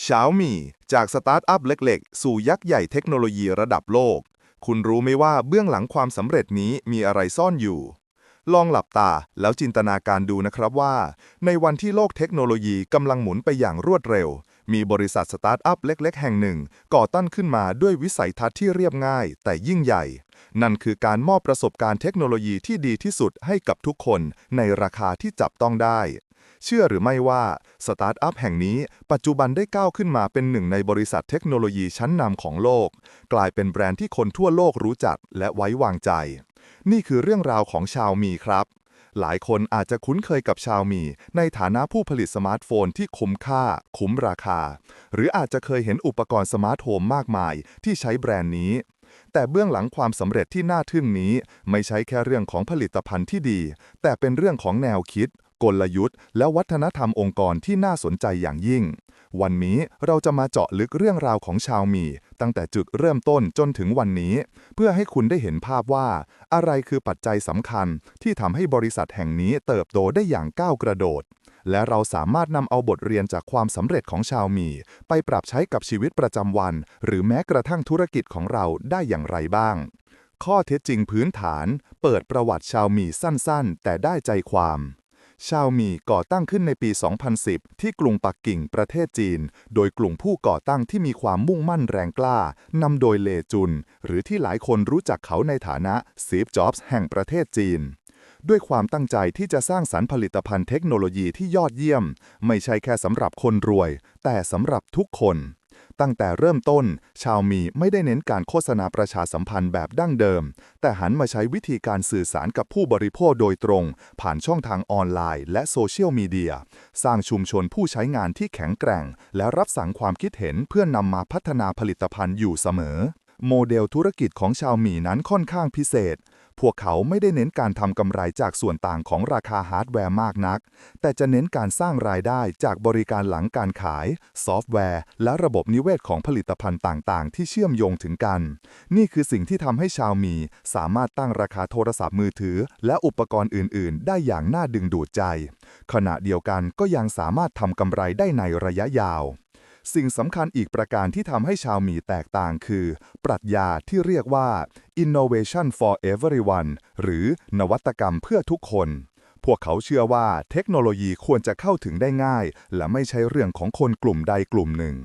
เฉาหมี่จากสตาร์ทอัพเล็กๆ สู่ยักษ์ใหญ่เทคโนโลยีระดับโลก คุณรู้ไหมว่าเบื้องหลังความสำเร็จนี้มีอะไรซ่อนอยู่ ลองหลับตาแล้วจินตนาการดูนะครับว่า ในวันที่โลกเทคโนโลยีกำลังหมุนไปอย่างรวดเร็ว มีบริษัทสตาร์ทอัพเล็ก ๆ แห่งหนึ่ง ก่อตั้งขึ้นมาด้วยวิสัยทัศน์ที่เรียบง่าย แต่ยิ่งใหญ่ นั่นคือการมอบประสบการณ์เทคโนโลยีที่ดีที่สุดให้กับทุกคนในราคาที่จับต้องได้ เชื่อหรือไม่ว่าสตาร์ทอัพแห่งนี้ปัจจุบันได้ก้าวขึ้นมาเป็นหนึ่งในบริษัทเทคโนโลยีชั้นนำของโลก กลายเป็นแบรนด์ที่คนทั่วโลกรู้จักและไว้วางใจ นี่คือเรื่องราวของชาวมีครับหลายคนอาจจะคุ้นเคยกับชาวมี ในฐานะผู้ผลิตสมาร์ทโฟนที่คุ้มค่า คุ้มราคา หรืออาจจะเคยเห็นอุปกรณ์สมาร์ทโฮมมากมายที่ใช้แบรนด์นี้ แต่เบื้องหลังความสำเร็จที่น่าทึ่งนี้ ไม่ใช่แค่เรื่องของผลิตภัณฑ์ที่ดี แต่เป็นเรื่องของแนวคิด กลยุทธ์ และวัฒนธรรมองค์กรที่น่าสนใจอย่างยิ่ง วันนี้เราจะมาเจาะลึกเรื่องราวของชาวมี ตั้งแต่จุดเริ่มต้นจนถึงวันนี้ เพื่อให้คุณได้เห็นภาพว่า อะไรคือปัจจัยสำคัญที่ทำให้บริษัทแห่งนี้เติบโตได้อย่างก้าวกระโดด และเราสามารถนำเอาบทเรียนจากความสำเร็จของชาวมี ไปปรับใช้กับชีวิตประจำวัน หรือแม้กระทั่งธุรกิจของเราได้อย่างไรบ้างข้อเท็จจริงพื้นฐาน เปิดประวัติชาวมีสั้นๆ แต่ได้ใจความ ชาวมีก่อตั้งขึ้นในปี 2010 ที่กรุงปักกิ่งประเทศจีน โดยกลุ่มผู้ก่อตั้งที่มีความมุ่งมั่นแรงกล้านำโดยเลจุน หรือที่หลายคนรู้จักเขาในฐานะซีฟจ็อบส์แห่งประเทศจีน ด้วยความตั้งใจที่จะสร้างสรรค์ผลิตภัณฑ์เทคโนโลยีที่ยอดเยี่ยม ไม่ใช่แค่สำหรับคนรวย แต่สำหรับทุกคน ตั้งแต่เริ่มต้น ชาวมีไม่ได้เน้นการโฆษณาประชาสัมพันธ์แบบดั้งเดิม แต่หันมาใช้วิธีการสื่อสารกับผู้บริโภคโดยตรง ผ่านช่องทางออนไลน์ และโซเชียลมีเดีย สร้างชุมชนผู้ใช้งานที่แข็งแกร่ง และรับสั่งความคิดเห็นเพื่อนำมาพัฒนาผลิตภัณฑ์อยู่เสมอ โมเดลธุรกิจของชาวมีนั้นค่อนข้างพิเศษ พวกเขาไม่ได้เน้นการทำกำไรจากส่วนต่างของราคาฮาร์ดแวร์มากนัก แต่จะเน้นการสร้างรายได้จากบริการหลังการขาย ซอฟต์แวร์ และระบบนิเวศของผลิตภัณฑ์ต่างๆ ที่เชื่อมโยงถึงกัน นี่คือสิ่งที่ทำให้ชาวมีสามารถตั้งราคาโทรศัพท์มือถือ และอุปกรณ์อื่น ๆ ได้อย่างน่าดึงดูดใจ ขณะเดียวกันก็ยังสามารถทำกำไรได้ในระยะยาว สิ่งสำคัญอีกประการที่ทำให้ชาวหมีแตกต่างคือ ปรัชญาที่เรียกว่า innovation for everyone หรือนวัตกรรมเพื่อทุกคน พวกเขาเชื่อว่าเทคโนโลยีควรจะเข้าถึงได้ง่าย และไม่ใช่เรื่องของคนกลุ่มใดกลุ่มหนึ่ง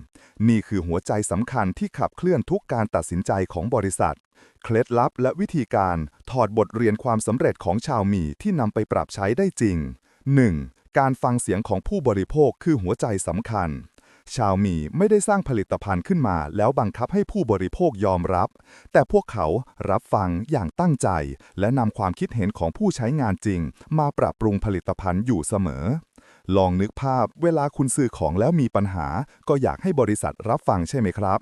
นี่คือหัวใจสำคัญที่ขับเคลื่อนทุกการตัดสินใจของบริษัท เคล็ดลับและวิธีการถอดบทเรียนความสำเร็จของชาวหมีที่นำไปปรับใช้ได้จริง 1. การฟังเสียงของผู้บริโภคคือหัวใจสำคัญ ชาวมีไม่ได้สร้างผลิตภัณฑ์ขึ้นมา แล้วบังคับให้ผู้บริโภคยอมรับ แต่พวกเขารับฟังอย่างตั้งใจ และนำความคิดเห็นของผู้ใช้งานจริง มาปรับปรุงผลิตภัณฑ์อยู่เสมอ ลองนึกภาพเวลาคุณซื้อของแล้วมีปัญหา ก็อยากให้บริษัทรับฟังใช่ไหมครับ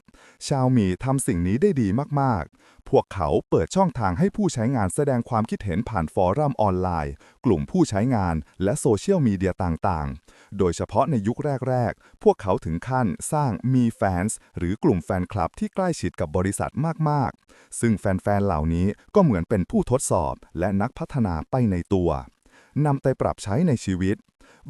ชาวมีทำสิ่งนี้ได้ดีมากๆ พวกเขาเปิดช่องทางให้ผู้ใช้งานแสดงความคิดเห็นผ่านฟอรัมออนไลน์ กลุ่มผู้ใช้งานและโซเชียลมีเดียต่างๆ โดยเฉพาะในยุคแรก ๆ พวกเขาถึงขั้นสร้างมีแฟนส์หรือกลุ่มแฟนคลับที่ใกล้ชิดกับบริษัทมากๆ ซึ่งแฟนๆ เหล่านี้ก็เหมือนเป็นผู้ทดสอบและนักพัฒนาไปในตัวนำไปปรับใช้ในชีวิต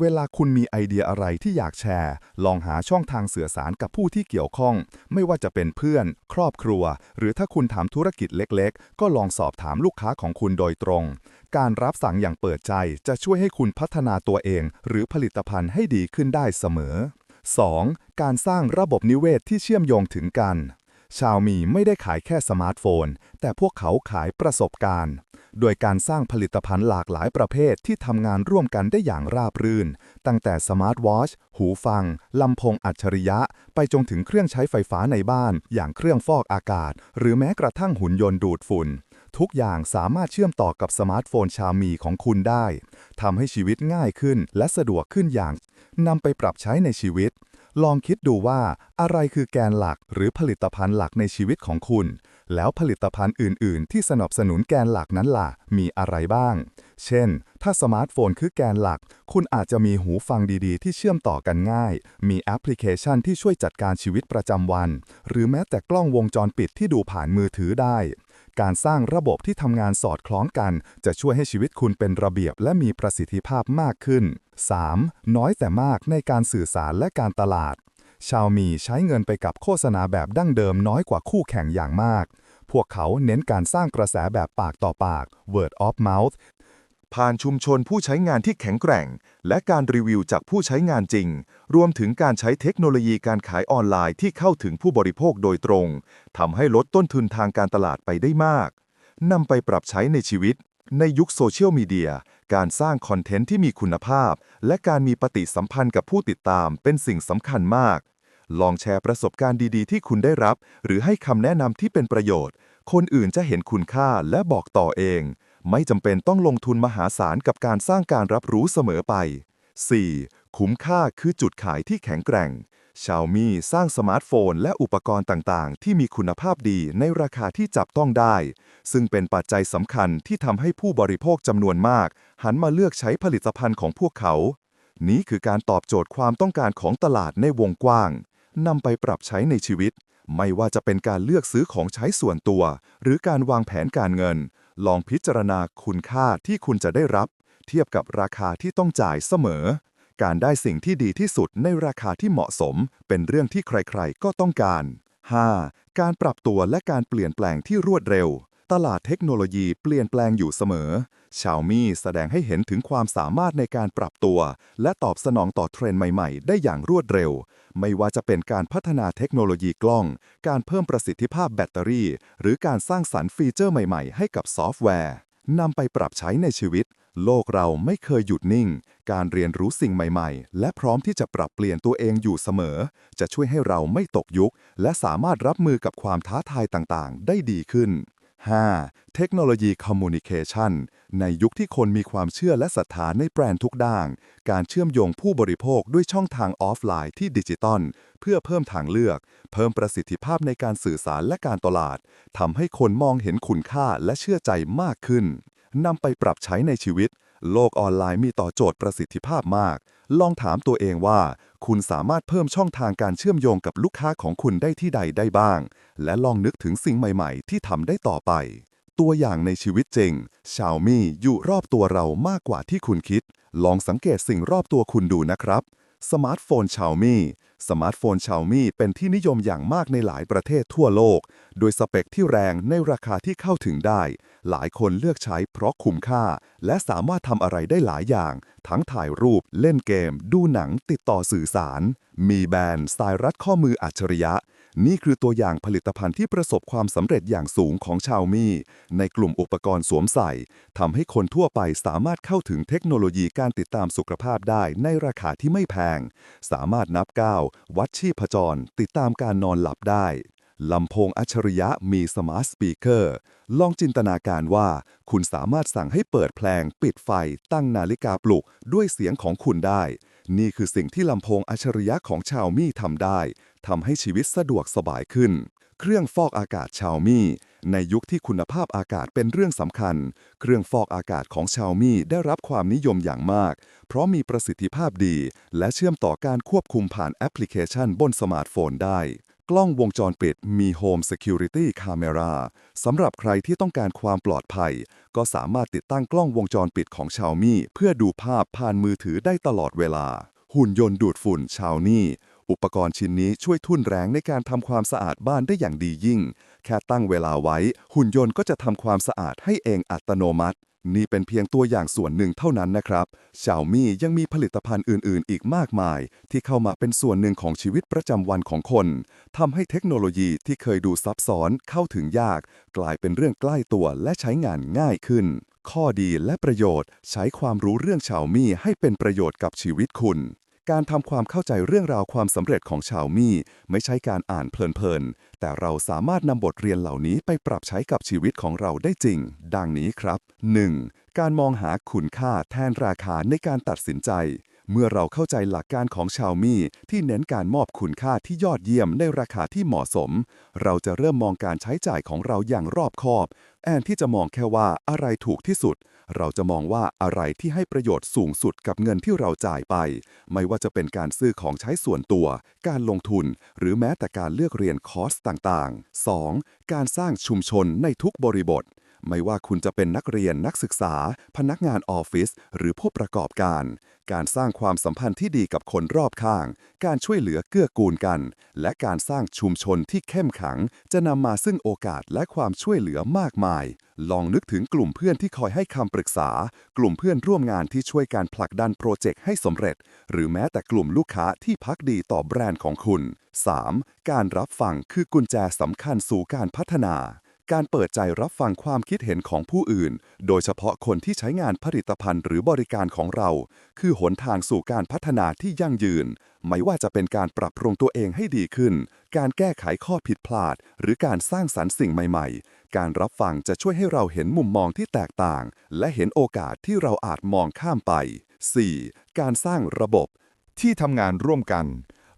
เวลาคุณมีไอเดียอะไรที่อยากแชร์ ลองหาช่องทางสื่อสารกับผู้ที่เกี่ยวข้อง ไม่ว่าจะเป็นเพื่อน ครอบครัว หรือถ้าคุณทำธุรกิจเล็กๆ ก็ลองสอบถามลูกค้าของคุณโดยตรง การรับสั่งอย่างเปิดใจจะช่วยให้คุณพัฒนาตัวเอง หรือผลิตภัณฑ์ให้ดีขึ้นได้เสมอ 2. การสร้างระบบนิเวศที่เชื่อมโยงถึงกัน ชาวมีไม่ได้ขายแค่สมาร์ทโฟน แต่พวกเขาขายประสบการณ์ โดยการสร้างผลิตภัณฑ์หลากหลายประเภทที่ทำงานร่วมกันได้อย่างราบรื่น ตั้งแต่สมาร์ทวอชหูฟัง ลำโพงอัจฉริยะ ไปจนถึงเครื่องใช้ไฟฟ้าในบ้าน อย่างเครื่องฟอกอากาศ หรือแม้กระทั่งหุ่นยนต์ดูดฝุ่น ทุกอย่างสามารถเชื่อมต่อกับสมาร์ทโฟนชามีของคุณได้ทำให้ชีวิตง่ายขึ้นและสะดวกขึ้นอย่างนำไปปรับใช้ในชีวิตลองคิดดูว่าอะไรคือแกนหลักหรือผลิตภัณฑ์หลักในชีวิตของคุณ แล้วผลิตภัณฑ์อื่น ๆ ที่สนับสนุนแกนหลักนั้นล่ะ มีอะไรบ้าง เช่น ถ้าสมาร์ทโฟนคือแกนหลัก คุณอาจจะมีหูฟังดี ๆ ที่เชื่อมต่อกันง่าย มีแอปพลิเคชันที่ช่วยจัดการชีวิตประจำวัน หรือแม้แต่กล้องวงจรปิดที่ดูผ่านมือถือได้ การสร้างระบบที่ทำงานสอดคล้องกัน จะช่วยให้ชีวิตคุณเป็นระเบียบและมีประสิทธิภาพมากขึ้น 3. น้อยแต่มากในการสื่อสารและการตลาด ชาวมีใช้เงินไปกับโฆษณาแบบดั้งเดิมน้อยกว่าคู่แข่งอย่างมาก พวกเขาเน้นการสร้างกระแสแบบปากต่อปาก word of mouth ผ่านชุมชนผู้ใช้งานที่แข็งแกร่ง และการรีวิวจากผู้ใช้งานจริง รวมถึงการใช้เทคโนโลยีการขายออนไลน์ที่เข้าถึงผู้บริโภคโดยตรงทำให้ลดต้นทุนทางการตลาดไปได้มากนำไปปรับใช้ในชีวิต ในยุคโซเชียลมีเดียการสร้างคอนเทนต์ที่มีคุณภาพ และการมีปฏิสัมพันธ์กับผู้ติดตามเป็นสิ่งสำคัญมาก ลองแชร์ประสบการณ์ดีๆ ที่คุณได้รับ หรือให้คำแนะนำที่เป็นประโยชน์ คนอื่นจะเห็นคุณค่าและบอกต่อเอง ไม่จำเป็นต้องลงทุนมหาศาลกับการสร้างการรับรู้เสมอไป 4. คุ้มค่าคือจุดขายที่แข็งแกร่ง Xiaomi สร้างสมาร์ทโฟนและอุปกรณ์ต่างๆ ที่มีคุณภาพดีในราคาที่จับต้องได้ ซึ่งเป็นปัจจัยสำคัญที่ทำให้ผู้บริโภคจำนวนมาก หันมาเลือกใช้ผลิตภัณฑ์ของพวกเขา นี้คือการตอบโจทย์ความต้องการของตลาดในวงกว้าง นำไปปรับใช้ในชีวิต ไม่ว่าจะเป็นการเลือกซื้อของใช้ส่วนตัว หรือการวางแผนการเงิน ลองพิจารณาคุณค่าที่คุณจะได้รับ เทียบกับราคาที่ต้องจ่ายเสมอ การได้สิ่งที่ดีที่สุดในราคาที่เหมาะสม เป็นเรื่องที่ใครๆ ก็ต้องการ 5. การปรับตัวและการเปลี่ยนแปลงที่รวดเร็ว ตลาดเทคโนโลยีเปลี่ยนแปลงอยู่เสมอ Xiaomi แสดงให้เห็นถึงความสามารถในการปรับตัว และตอบสนองต่อเทรนด์ใหม่ๆ ได้อย่างรวดเร็ว ไม่ว่าจะเป็นการพัฒนาเทคโนโลยีกล้อง การเพิ่มประสิทธิภาพแบตเตอรี่ หรือการสร้างสรรค์ฟีเจอร์ใหม่ๆ ให้กับซอฟต์แวร์นำไปปรับใช้ในชีวิต โลกเราไม่เคยหยุดนิ่ง การเรียนรู้สิ่งใหม่ๆ และพร้อมที่จะปรับเปลี่ยนตัวเองอยู่เสมอ จะช่วยให้เราไม่ตกยุค และสามารถรับมือกับความท้าทายต่างๆ ได้ดีขึ้น 5. เทคโนโลยีคอมมูนิเคชันในยุคที่คนมีความเชื่อและศรัทธาในแบรนด์ทุกด้าน การเชื่อมโยงผู้บริโภคด้วยช่องทางออฟไลน์ที่ดิจิตอลเพื่อเพิ่มทางเลือก เพิ่มประสิทธิภาพในการสื่อสารและการตลาดทำให้คนมองเห็นคุณค่าและเชื่อใจมากขึ้นนำไปปรับใช้ในชีวิต โลกออนไลน์มีต่อโจทย์ประสิทธิภาพมาก ลองถามตัวเองว่า คุณสามารถเพิ่มช่องทางการเชื่อมโยงกับลูกค้าของคุณได้ที่ใดได้บ้าง และลองนึกถึงสิ่งใหม่ๆ ที่ทำได้ต่อไป ตัวอย่างในชีวิตจริง Xiaomi อยู่รอบตัวเรามากกว่าที่คุณคิด ลองสังเกตสิ่งรอบตัวคุณดูนะครับ สมาร์ทโฟน Xiaomi สมาร์ทโฟน Xiaomi เป็นที่นิยมอย่างมากในหลายประเทศทั่วโลก โดยสเปคที่แรงในราคาที่เข้าถึงได้ หลายคนเลือกใช้เพราะคุ้มค่า และสามารถทำอะไรได้หลายอย่าง ทั้งถ่ายรูป เล่นเกม ดูหนัง ติดต่อสื่อสาร มีแบรนด์สายรัดข้อมืออัจฉริยะ นี่คือตัวอย่างผลิตภัณฑ์ที่ประสบความสำเร็จอย่างสูงของชาวมีในกลุ่มอุปกรณ์สวมใส่ทำให้คนทั่วไปสามารถเข้าถึงเทคโนโลยีการติดตามสุขภาพได้ในราคาที่ไม่แพง สามารถนับก้าววัดชีพจร ติดตามการนอนหลับได้ลำโพงอัจฉริยะมีสมาร์ทสปีกเกอร์ ลองจินตนาการว่า คุณสามารถสั่งให้เปิดเพลง ปิดไฟ ตั้งนาฬิกาปลุก ด้วยเสียงของคุณได้ นี่คือสิ่งที่ลำโพงอัจฉริยะของชาวมี่ทำได้ ทำให้ชีวิตสะดวกสบายขึ้น เครื่องฟอกอากาศชาวมี่ ในยุคที่คุณภาพอากาศเป็นเรื่องสำคัญ เครื่องฟอกอากาศของชาวมี่ได้รับความนิยมอย่างมาก เพราะมีประสิทธิภาพดี และเชื่อมต่อการควบคุมผ่านแอปพลิเคชันบนสมาร์ทโฟนได้ กล้องวงจรปิดมี Home Security Camera สำหรับใครที่ต้องการความปลอดภัย ก็สามารถติดตั้งกล้องวงจรปิดของชาวมี่เพื่อดูภาพผ่านมือถือได้ตลอดเวลา หุ่นยนต์ดูดฝุ่นชาวนี่ อุปกรณ์ชิ้นนี้ช่วยทุ่นแรงในการทำความสะอาดบ้านได้อย่างดียิ่ง แค่ตั้งเวลาไว้ หุ่นยนต์ก็จะทำความสะอาดให้เองอัตโนมัติ นี่เป็นเพียงตัวอย่างส่วนหนึ่งเท่านั้นนะครับ Xiaomi ยังมีผลิตภัณฑ์อื่น ๆ อีกมากมาย ที่เข้ามาเป็นส่วนหนึ่งของชีวิตประจำวันของคนทำให้เทคโนโลยีที่เคยดูซับซ้อนเข้าถึงยาก กลายเป็นเรื่องใกล้ตัวและใช้งานง่ายขึ้น ข้อดีและประโยชน์ ใช้ความรู้เรื่อง Xiaomi ให้เป็นประโยชน์กับชีวิตคุณ การทำความเข้าใจเรื่องราวความสำเร็จของชาวมี่ไม่ใช่การอ่านเพลินๆ แต่เราสามารถนำบทเรียนเหล่านี้ไปปรับใช้กับชีวิตของเราได้จริง ดังนี้ครับ 1. การมองหาคุณค่าแทนราคาในการตัดสินใจ เมื่อเราเข้าใจหลักการของชาวมี่ที่เน้นการมอบคุณค่าที่ยอดเยี่ยมในราคาที่เหมาะสม เราจะเริ่มมองการใช้จ่ายของเราอย่างรอบคอบ แอนที่จะมองแค่ว่าอะไรถูกที่สุด เราจะมองว่าอะไรที่ให้ประโยชน์สูงสุดกับเงินที่เราจ่ายไป ไม่ว่าจะเป็นการซื้อของใช้ส่วนตัว การลงทุน หรือแม้แต่การเลือกเรียนคอร์สต่างๆ 2. การสร้างชุมชนในทุกบริบท ไม่ว่าคุณจะเป็นนักเรียนนักศึกษา พนักงานออฟฟิศหรือผู้ประกอบการ การสร้างความสัมพันธ์ที่ดีกับคนรอบข้าง การช่วยเหลือเกื้อกูลกัน และการสร้างชุมชนที่เข้มแข็งจะนำมาซึ่งโอกาสและความช่วยเหลือมากมาย ลองนึกถึงกลุ่มเพื่อนที่คอยให้คำปรึกษา กลุ่มเพื่อนร่วมงานที่ช่วยการผลักดันโปรเจกต์ให้สำเร็จ หรือแม้แต่กลุ่มลูกค้าที่พักดีต่อแบรนด์ของคุณ 3. การรับฟังคือกุญแจสำคัญสู่การพัฒนา การเปิดใจรับฟังความคิดเห็นของผู้อื่น โดยเฉพาะคนที่ใช้งานผลิตภัณฑ์หรือบริการของเรา คือหนทางสู่การพัฒนาที่ยั่งยืน ไม่ว่าจะเป็นการปรับปรุงตัวเองให้ดีขึ้น การแก้ไขข้อผิดพลาด หรือการสร้างสรรค์สิ่งใหม่ ๆ การรับฟังจะช่วยให้เราเห็นมุมมองที่แตกต่าง และเห็นโอกาสที่เราอาจมองข้ามไป 4. การสร้างระบบ ที่ทำงานร่วมกัน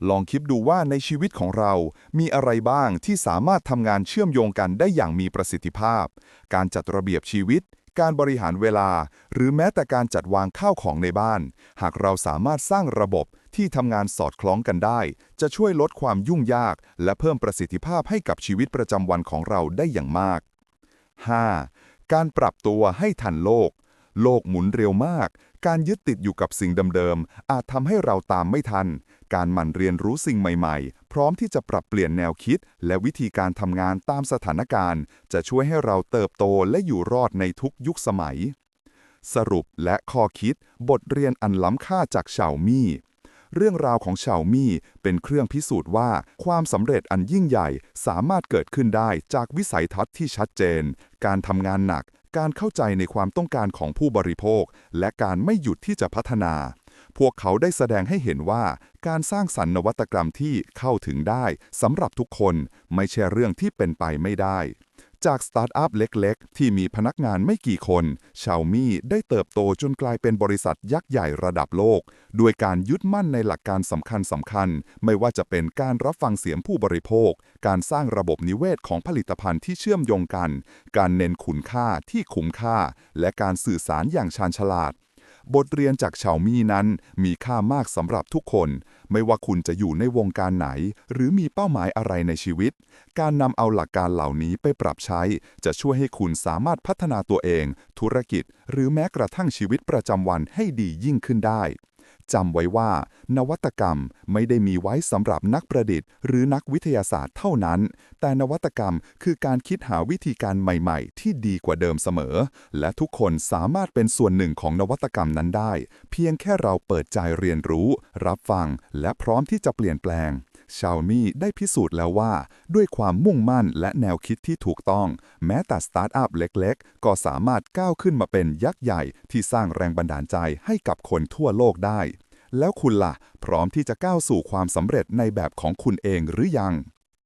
ลองคิดดูว่าในชีวิตของเรา มีอะไรบ้างที่สามารถทำงานเชื่อมโยงกันได้อย่างมีประสิทธิภาพ การจัดระเบียบชีวิต การบริหารเวลา หรือแม้แต่การจัดวางข้าวของในบ้าน หากเราสามารถสร้างระบบที่ทำงานสอดคล้องกันได้ จะช่วยลดความยุ่งยาก และเพิ่มประสิทธิภาพให้กับชีวิตประจำวันของเราได้อย่างมาก 5. การปรับตัวให้ทันโลก โลกหมุนเร็วมาก การยึดติดอยู่กับสิ่งเดิมๆอาจทำให้เราตามไม่ทัน การหมั่นเรียนรู้สิ่งใหม่ๆ พร้อมที่จะปรับเปลี่ยนแนวคิด และวิธีการทำงานตามสถานการณ์ จะช่วยให้เราเติบโตและอยู่รอดในทุกยุคสมัย สรุปและข้อคิด บทเรียนอันล้ำค่าจากเฉามี่เรื่องราวของเฉามี่เป็นเครื่องพิสูจน์ว่า ความสำเร็จอันยิ่งใหญ่สามารถเกิดขึ้นได้จากวิสัยทัศน์ที่ชัดเจน การทำงานหนัก การเข้าใจในความต้องการของผู้บริโภค และการไม่หยุดที่จะพัฒนา พวกเขาได้แสดงให้เห็นว่า การสร้างสรรค์นวัตกรรมที่เข้าถึงได้สำหรับทุกคนไม่ใช่เรื่องที่เป็นไปไม่ได้ จากสตาร์ทอัพเล็กๆ ที่มีพนักงานไม่กี่คน ชามี่ได้เติบโตจนกลายเป็นบริษัทยักษ์ใหญ่ระดับโลก ด้วยการยึดมั่นในหลักการสำคัญสำคัญ ไม่ว่าจะเป็นการรับฟังเสียงผู้บริโภค การสร้างระบบนิเวศของผลิตภัณฑ์ที่เชื่อมโยงกัน การเน้นคุณค่าที่คุ้มค่า และการสื่อสารอย่างชาญฉลาด บทเรียนจากเฉามี่นั้นมีค่ามากสำหรับทุกคน ไม่ว่าคุณจะอยู่ในวงการไหน หรือมีเป้าหมายอะไรในชีวิต การนำเอาหลักการเหล่านี้ไปปรับใช้ จะช่วยให้คุณสามารถพัฒนาตัวเอง ธุรกิจ หรือแม้กระทั่งชีวิตประจำวันให้ดียิ่งขึ้นได้ จำไว้ว่า นวัตกรรมไม่ได้มีไว้สำหรับนักประดิษฐ์ หรือนักวิทยาศาสตร์เท่านั้น แต่นวัตกรรมคือการคิดหาวิธีการใหม่ๆ ที่ดีกว่าเดิมเสมอ และทุกคนสามารถเป็นส่วนหนึ่งของนวัตกรรมนั้นได้ เพียงแค่เราเปิดใจเรียนรู้ รับฟัง และพร้อมที่จะเปลี่ยนแปลง ชาวมี่ได้พิสูจน์แล้วว่า ด้วยความมุ่งมั่นและแนวคิดที่ถูกต้อง แม้แต่สตาร์ทอัพเล็กๆ ก็สามารถก้าวขึ้นมาเป็นยักษ์ใหญ่ที่สร้างแรงบันดาลใจให้กับคนทั่วโลกได้ แล้วคุณล่ะ พร้อมที่จะก้าวสู่ความสำเร็จในแบบของคุณเองหรือยัง